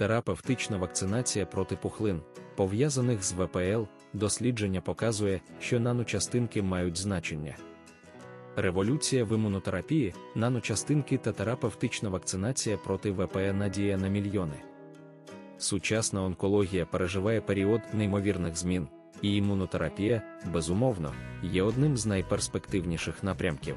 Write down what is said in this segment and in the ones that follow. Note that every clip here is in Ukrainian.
Терапевтична вакцинація проти пухлин, пов'язаних з ВПЛ, дослідження показує, що наночастинки мають значення. Революція в імунотерапії, наночастинки та терапевтична вакцинація проти ВПЕ надія на мільйони. Сучасна онкологія переживає період неймовірних змін, і імунотерапія, безумовно, є одним з найперспективніших напрямків.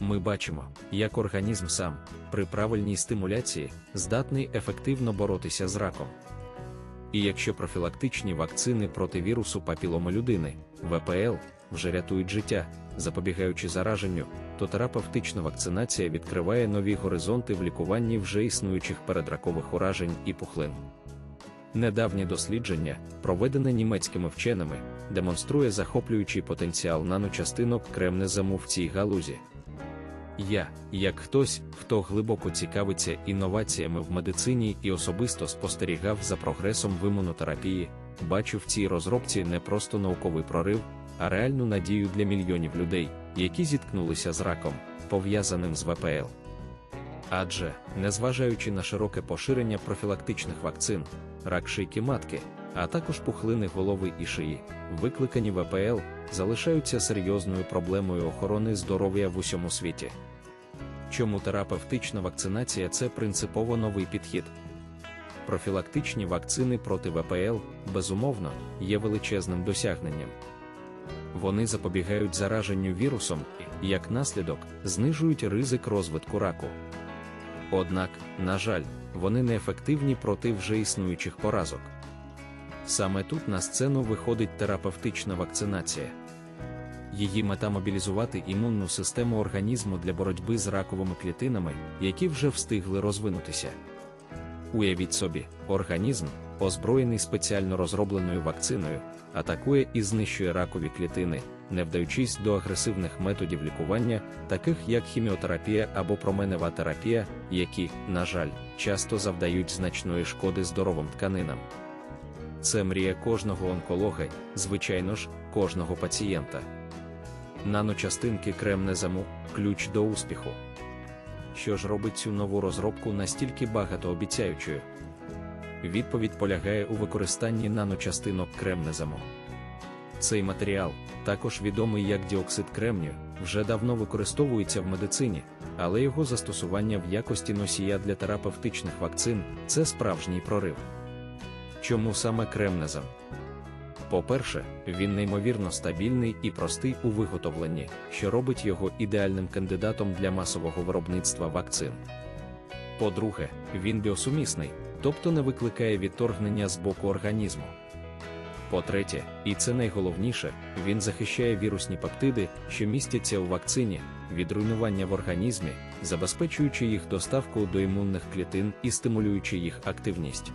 Ми бачимо, як організм сам, при правильній стимуляції, здатний ефективно боротися з раком. І якщо профілактичні вакцини проти вірусу папіломи людини, ВПЛ, вже рятують життя, запобігаючи зараженню, то терапевтична вакцинація відкриває нові горизонти в лікуванні вже існуючих передракових уражень і пухлин. Недавнє дослідження, проведене німецькими вченими, демонструє захоплюючий потенціал наночастинок кремнезаму в цій галузі. Я, як хтось, хто глибоко цікавиться інноваціями в медицині і особисто спостерігав за прогресом в імунотерапії, бачу в цій розробці не просто науковий прорив, а реальну надію для мільйонів людей, які зіткнулися з раком, пов'язаним з ВПЛ. Адже, незважаючи на широке поширення профілактичних вакцин, рак шийки матки, а також пухлини голови і шиї, викликані ВПЛ, залишаються серйозною проблемою охорони здоров'я в усьому світі. Чому терапевтична вакцинація це принципово новий підхід? Профілактичні вакцини проти ВПЛ, безумовно, є величезним досягненням. Вони запобігають зараженню вірусом і, як наслідок, знижують ризик розвитку раку. Однак, на жаль, вони неефективні проти вже існуючих поразок. Саме тут на сцену виходить терапевтична вакцинація. Її мета мобілізувати імунну систему організму для боротьби з раковими клітинами, які вже встигли розвинутися. Уявіть собі, організм, озброєний спеціально розробленою вакциною, атакує і знищує ракові клітини, не вдаючись до агресивних методів лікування, таких як хіміотерапія або променева терапія, які, на жаль, часто завдають значної шкоди здоровим тканинам. Це мрія кожного онколога, звичайно ж, кожного пацієнта. Наночастинки кремнезаму ключ до успіху. Що ж робить цю нову розробку настільки багатообіцяючою? Відповідь полягає у використанні наночастинок кремнезаму. Цей матеріал, також відомий як діоксид кремнію, вже давно використовується в медицині, але його застосування в якості носія для терапевтичних вакцин це справжній прорив. Чому саме кремнезам? По-перше, він неймовірно стабільний і простий у виготовленні, що робить його ідеальним кандидатом для масового виробництва вакцин. По-друге, він біосумісний, тобто не викликає відторгнення з боку організму. По-третє, і це найголовніше, він захищає вірусні пептиди, що містяться у вакцині, від руйнування в організмі, забезпечуючи їх доставку до імунних клітин і стимулюючи їх активність.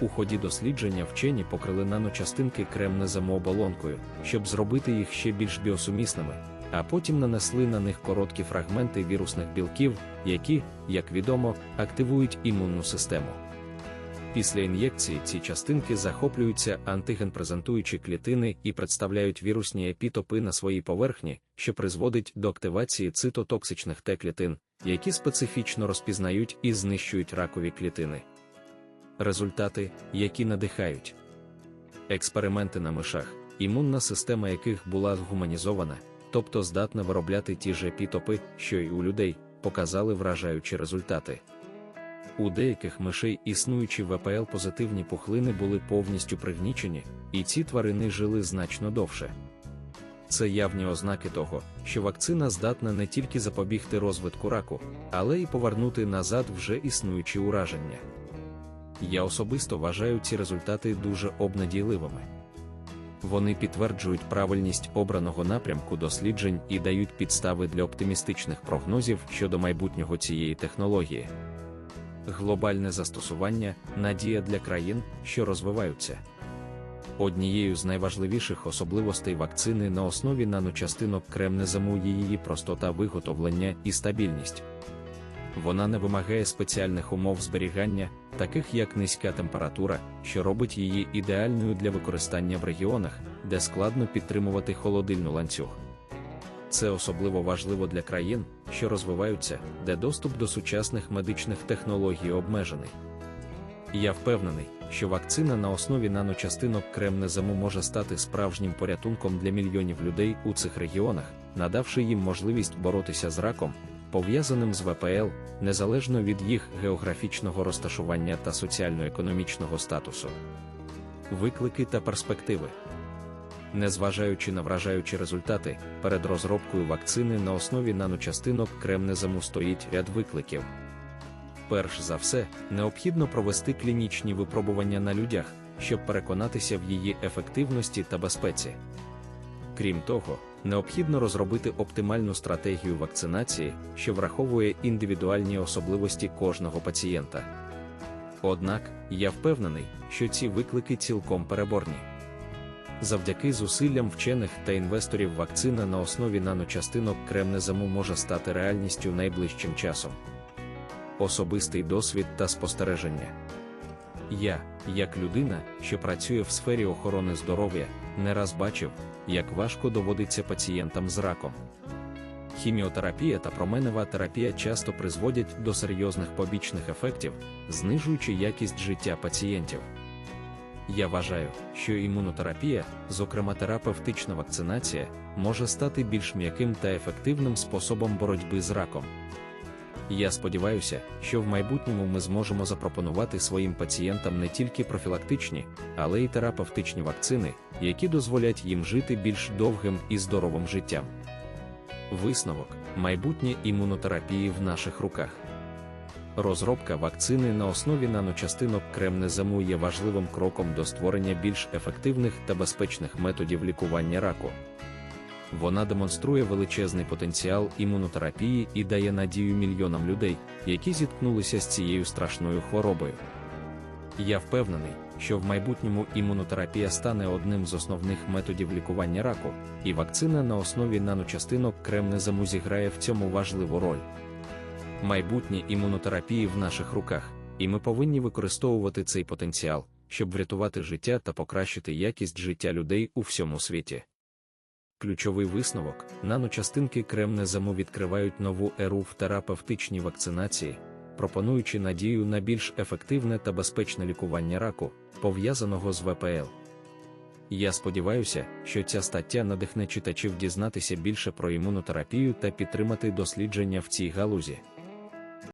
У ході дослідження вчені покрили наночастинки кремнезаму оболонкою, щоб зробити їх ще більш біосумісними, а потім нанесли на них короткі фрагменти вірусних білків, які, як відомо, активують імунну систему. Після ін'єкції ці частинки захоплюються антиген-презентуючі клітини і представляють вірусні епітопи на своїй поверхні, що призводить до активації цитотоксичних Т-клітин, які специфічно розпізнають і знищують ракові клітини. Результати, які надихають. Експерименти на мишах, імунна система яких була гуманізована, тобто здатна виробляти ті ж епітопи, що й у людей, показали вражаючі результати. У деяких мишей існуючі ВПЛ позитивні пухлини були повністю пригнічені, і ці тварини жили значно довше. Це явні ознаки того, що вакцина здатна не тільки запобігти розвитку раку, але й повернути назад вже існуючі ураження. Я особисто вважаю ці результати дуже обнадійливими. Вони підтверджують правильність обраного напрямку досліджень і дають підстави для оптимістичних прогнозів щодо майбутнього цієї технології. Глобальне застосування надія для країн, що розвиваються. Однією з найважливіших особливостей вакцини на основі наночастинок кремнезаму є її простота виготовлення і стабільність. Вона не вимагає спеціальних умов зберігання, таких як низька температура, що робить її ідеальною для використання в регіонах, де складно підтримувати холодильну ланцюг. Це особливо важливо для країн, що розвиваються, де доступ до сучасних медичних технологій обмежений. Я впевнений, що вакцина на основі наночастинок кремнезему може стати справжнім порятунком для мільйонів людей у цих регіонах, надавши їм можливість боротися з раком, пов'язаним з ВПЛ, незалежно від їх географічного розташування та соціально-економічного статусу. Виклики та перспективи. Незважаючи на вражаючі результати, перед розробкою вакцини на основі наночастинок кремнезему стоїть ряд викликів. Перш за все, необхідно провести клінічні випробування на людях, щоб переконатися в її ефективності та безпеці. Крім того, необхідно розробити оптимальну стратегію вакцинації, що враховує індивідуальні особливості кожного пацієнта. Однак, я впевнений, що ці виклики цілком переборні. Завдяки зусиллям вчених та інвесторів вакцина на основі наночастинок кремнезему може стати реальністю найближчим часом. Особистий досвід та спостереження. Я, як людина, що працює в сфері охорони здоров'я, не раз бачив, як важко доводиться пацієнтам з раком. Хіміотерапія та променева терапія часто призводять до серйозних побічних ефектів, знижуючи якість життя пацієнтів. Я вважаю, що імунотерапія, зокрема терапевтична вакцинація, може стати більш м'яким та ефективним способом боротьби з раком. Я сподіваюся, що в майбутньому ми зможемо запропонувати своїм пацієнтам не тільки профілактичні, але й терапевтичні вакцини, які дозволять їм жити більш довгим і здоровим життям. Висновок майбутнє імунотерапії в наших руках. Розробка вакцини на основі наночастинок кремнезему є важливим кроком до створення більш ефективних та безпечних методів лікування раку. Вона демонструє величезний потенціал імунотерапії і дає надію мільйонам людей, які зіткнулися з цією страшною хворобою. Я впевнений, що в майбутньому імунотерапія стане одним з основних методів лікування раку, і вакцина на основі наночастинок кремнезему зіграє в цьому важливу роль. Майбутнє імунотерапії в наших руках, і ми повинні використовувати цей потенціал, щоб врятувати життя та покращити якість життя людей у всьому світі. Ключовий висновок: наночастинки кремнезему відкривають нову еру в терапевтичній вакцинації, пропонуючи надію на більш ефективне та безпечне лікування раку, пов'язаного з ВПЛ. Я сподіваюся, що ця стаття надихне читачів дізнатися більше про імунотерапію та підтримати дослідження в цій галузі.